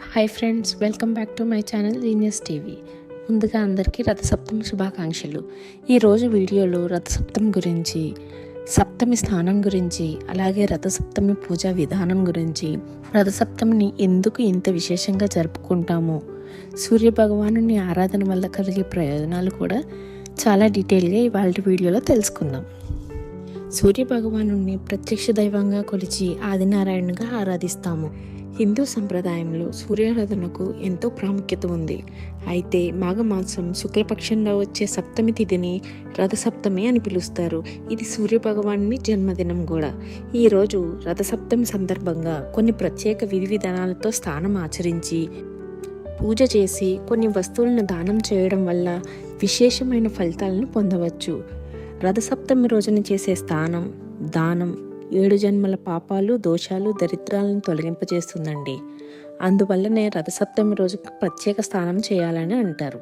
Hi friends welcome back to my channel genius TV ముందుగా అందరికీ రథసప్తమి శుభాకాంక్షలు. ఈరోజు వీడియోలో రథసప్తమి గురించి సప్తమి స్థానం గురించి అలాగే రథసప్తమి పూజా విధానం గురించి రథసప్తమిని ఎందుకు ఇంత విశేషంగా జరుపుకుంటాము సూర్య భగవాను ఆరాధన వల్ల కలిగే ప్రయోజనాలు కూడా చాలా డీటెయిల్గా ఇవాళ వీడియోలో తెలుసుకుందాం. సూర్య భగవాను ప్రత్యక్ష దైవంగా కొలిచి ఆదినారాయణగా ఆరాధిస్తాము. హిందూ సంప్రదాయంలో సూర్యారాధనకు ఎంతో ప్రాముఖ్యత ఉంది. అయితే మాఘమాసం శుక్లపక్షంలో వచ్చే సప్తమి తిథిని రథసప్తమి అని పిలుస్తారు. ఇది సూర్య భగవాని జన్మదినం కూడా. ఈరోజు రథసప్తమి సందర్భంగా కొన్ని ప్రత్యేక విధి విధానాలతో స్థానం ఆచరించి పూజ చేసి కొన్ని వస్తువులను దానం చేయడం వల్ల విశేషమైన ఫలితాలను పొందవచ్చు. రథసప్తమి రోజున చేసే స్థానం దానం ఏడు జన్మల పాపాలు దోషాలు దరిద్రాలను తొలగింపజేస్తుందండి. అందువల్లనే రథసప్తమి రోజు ప్రత్యేక స్నానం చేయాలని అంటారు.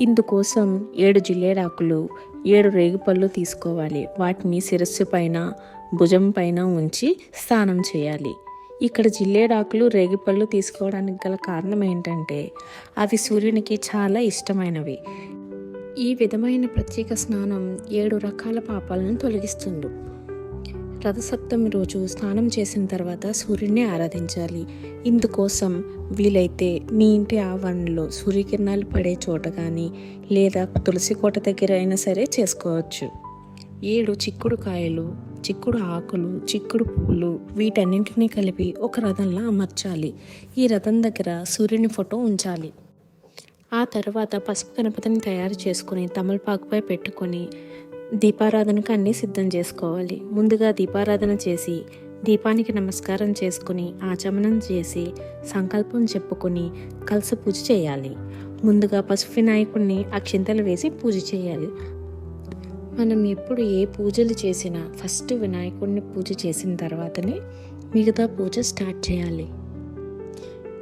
ఇందుకోసం ఏడు జిల్లేడాకులు ఏడు రేగుపళ్ళు తీసుకోవాలి. వాటిని శిరస్సు పైన భుజం పైన ఉంచి స్నానం చేయాలి. ఇక్కడ జిల్లేడాకులు రేగిపళ్ళు తీసుకోవడానికి గల కారణం ఏంటంటే అవి సూర్యునికి చాలా ఇష్టమైనవి. ఈ విధమైన ప్రత్యేక స్నానం ఏడు రకాల పాపాలను తొలగిస్తుంది. రథసప్తమి రోజు స్నానం చేసిన తర్వాత సూర్యుడిని ఆరాధించాలి. ఇందుకోసం వీలైతే మీ ఇంటి ఆవరణలో సూర్యకిరణాలు పడే చోట కానీ లేదా తులసి కోట దగ్గర అయినా సరే చేసుకోవచ్చు. ఏడు చిక్కుడు కాయలు చిక్కుడు ఆకులు చిక్కుడు పూలు వీటన్నింటినీ కలిపి ఒక రథంలా అమర్చాలి. ఈ రథం దగ్గర సూర్యుని ఫోటో ఉంచాలి. ఆ తర్వాత పసుపు గణపతిని తయారు చేసుకుని తమలపాకుపై పెట్టుకొని దీపారాధనకు అన్నీ సిద్ధం చేసుకోవాలి. ముందుగా దీపారాధన చేసి దీపానికి నమస్కారం చేసుకుని ఆచమనం చేసి సంకల్పం చెప్పుకొని కలస పూజ చేయాలి. ముందుగా పసుపు వినాయకుడిని అక్షింతలు వేసి పూజ చేయాలి. మనం ఎప్పుడు ఏ పూజలు చేసినా ఫస్ట్ వినాయకుడిని పూజ చేసిన తర్వాతనే మిగతా పూజ స్టార్ట్ చేయాలి.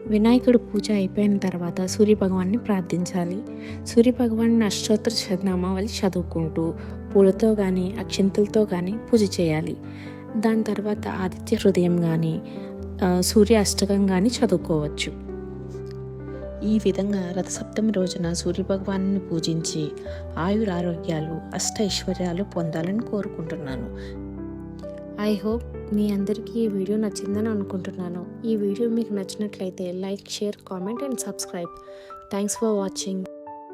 వినాయకుడు పూజ అయిపోయిన తర్వాత సూర్య భగవాన్ని ప్రార్థించాలి. సూర్య భగవాన్ని అష్టోత్తర శతనామావళి చదువుకుంటూ పూలతో కానీ అక్షింతలతో కానీ పూజ చేయాలి. దాని తర్వాత ఆదిత్య హృదయం కానీ సూర్య అష్టకం కానీ చదువుకోవచ్చు. ఈ విధంగా రథసప్తమి రోజున సూర్యభగవాను పూజించి ఆయురారోగ్యాలు అష్ట ఐశ్వర్యాలు పొందాలని కోరుకుంటున్నాను. ఐ హోప్ మీ అందరికీ ఈ వీడియో నచ్చిందని అనుకుంటున్నాను. ఈ వీడియో మీకు నచ్చినట్లయితే like share comment and subscribe. Thanks for watching.